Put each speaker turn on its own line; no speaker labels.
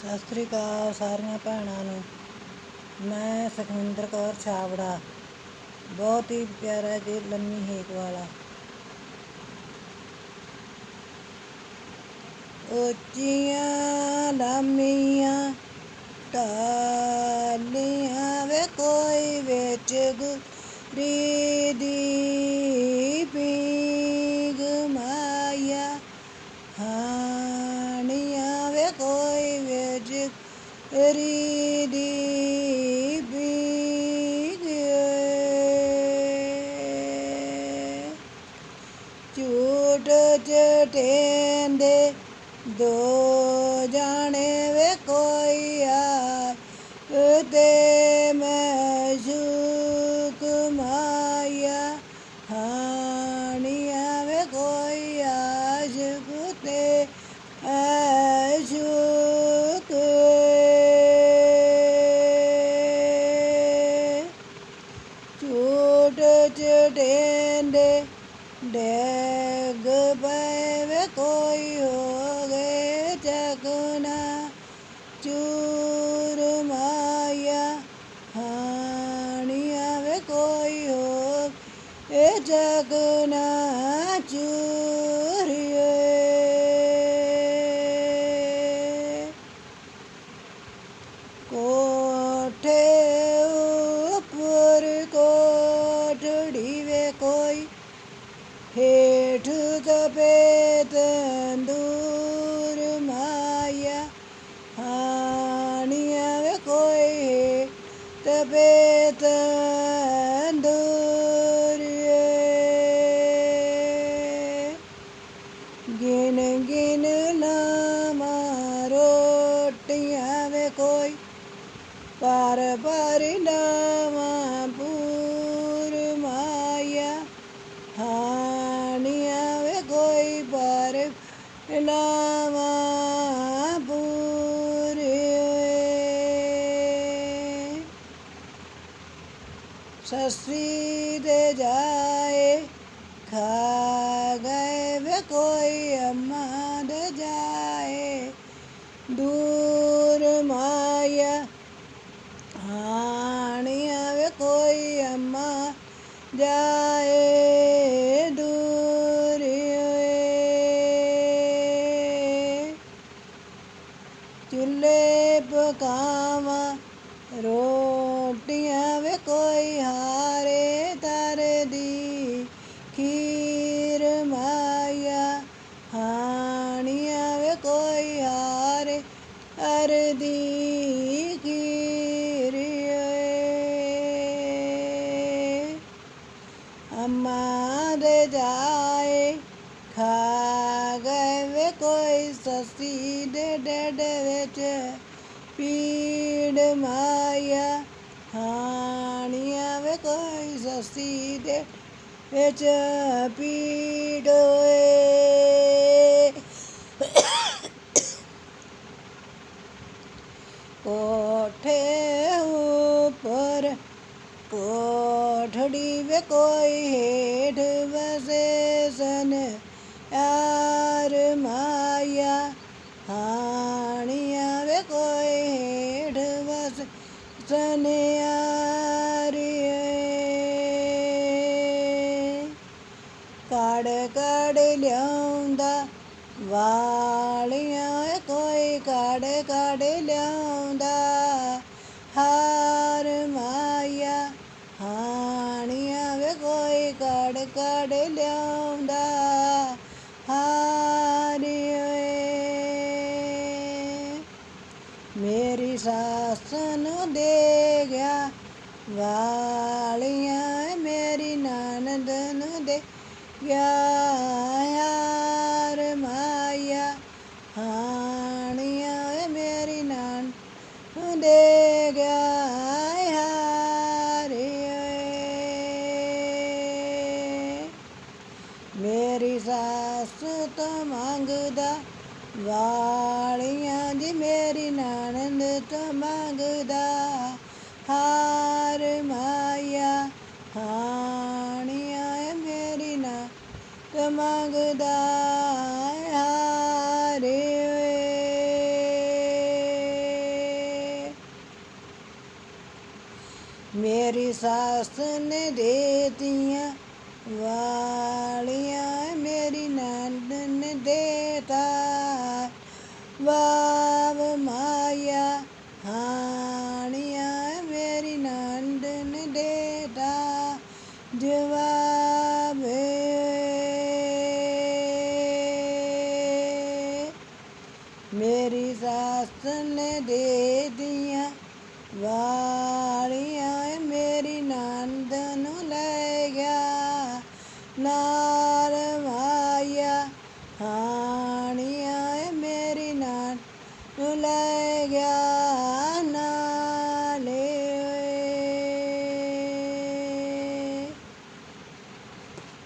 ਸਤਿ ਸ੍ਰੀ ਅਕਾਲ ਸਾਰੀਆਂ ਭੈਣਾਂ ਨੂੰ। ਮੈਂ ਸੁਖਵਿੰਦਰ ਕੌਰ ਛਾਬੜਾ। ਬਹੁਤ ਹੀ ਪਿਆਰਾ ਜੇ ਲੰਮੀ ਹੇਕ ਵਾਲਾ। ਉੱਚੀਆਂ ਲੰਮੀਆਂ ਟਾਲੀਆਂ ਵੇ ਕੋਈ ਵਿੱਚ ਗੁਰੀ ਦੀ ਪੀਗ ਮਾਇਆ ਹਾਣੀਆਂ ਵੇ ਕੋਈ ਵਿੱਚ ਰੀ ਦੀ। ਝੂਠ ਚਟੇਂਦੇ ਦੋ ਜਾਣੇ ਝੂਠ ਚਟੇਂਦੇ ਡੈਗ ਪਏ ਵੇ ਹੇਠ ਦਬੇ ਤੰਦੂਰ ਮਾਇਆ, ਹਾਣੀਆਂ ਵੇ ਕੋਈ ਤਬੇ ਤੰਦੂਰ ਗਿਨ ਗਿਨ ਲਾਮਾ ਰੋਟੀਆਂ ਵੇ ਕੋਈ, ਪਰ ਪਰ ਨਾ ਲਾਮਾ ਪੂਰ ਸਸੀ ਦੇ ਜਾਏ ਖਾ ਗਏ ਵੇ ਕੋਈ ਅੰਮਾ ਦੇ ਜਾਏ ਦੂਰ ਮਾਇਆ ਹਾਣੀਆਂ ਵੇ ਕੋਈ ਅੰਮਾ ਜਾ ਚੁੱਲ੍ਹੇ ਪਕਾਵਾਂ, ਰੋਟੀਆਂ ਵੇ ਕੋਈ ਹਾਰੇ ਤਰਦੀ ਖੀਰ ਮਾਇਆ, ਹਾਣੀਆਂ ਵੇ ਕੋਈ ਹਾਰੇ ਅਰਦੀ ਖੀਰ ਓਏ ਅੰਮਾ ਦੇ ਜਾਏ, ਖਾ ਕੋਈ ਸੱਸੀ ਦੇ ਡੱਡ ਵਿੱਚ ਪੀੜ ਮਾਇਆ ਹਾਣੀਆਂ ਵੇ ਕੋਈ ਸੱਸੀ ਦੇ ਵਿੱਚ ਪੀੜ ਓਏ ਕੋਠੇ ਉੱਪਰ ਕੋਠੜੀ ਵੇ ਕੋਈ ਹੇਠ ਵਸੇ ਸਨ ਯਾਰ ਮਾਇਆ ਹਾਣੀਆਂ ਵੇ ਕੋਈ ਹੇਠ ਵਸ ਸਨ ਯਾਰ ਕੜ ਕੜ ਲਿਆਉਂਦਾ ਵਾਲੀਆਂ ਕੋਈ ਕੜ ਕੜ ਲਿਆਉਂਦਾ। ਹਾਰ ਮਾਇਆ ਹਾਣੀਆਂ ਵੇ ਕੋਈ ਕੜ ਕੜ ਮੇਰੀ ਸੱਸ ਨੂੰ ਦੇ ਗਿਆ, ਵਾਲੀਆਂ ਮੇਰੀ ਨਾਨਦ ਨੂੰ ਦੇ ਗਿਆ, ਯਾਰ ਮਾਇਆ ਹਾਣੀਆਂ ਮੇਰੀ ਨਨ ਨੂੰ ਦੇ ਗਿਆ, ਯਾਰ ਮੇਰੀ ਸੱਸ ਤੋਂ ਮੰਗਦਾ ਵਾਲੀਆਂ ਦੀ ਮੇਰੀ ਨਾਨਦ ਤੋਂ ਮੰਗਦਾ, ਹਾਰ ਮਾਇਆ, ਹਾਣੀਆਂ ਮੇਰੀ ਨਾ ਤੋਂ ਮੰਗਦਾ ਮੇਰੀ ਸਾਸ ਨੇ ਦੇਤੀਆਂ ਵਾਲੀਆਂ ਜਵਾਬ ਮੇਰੀ ਸਾਸ ਨੇ ਦੇ ਦੀਆਂ ਵਾਲੀਆਂ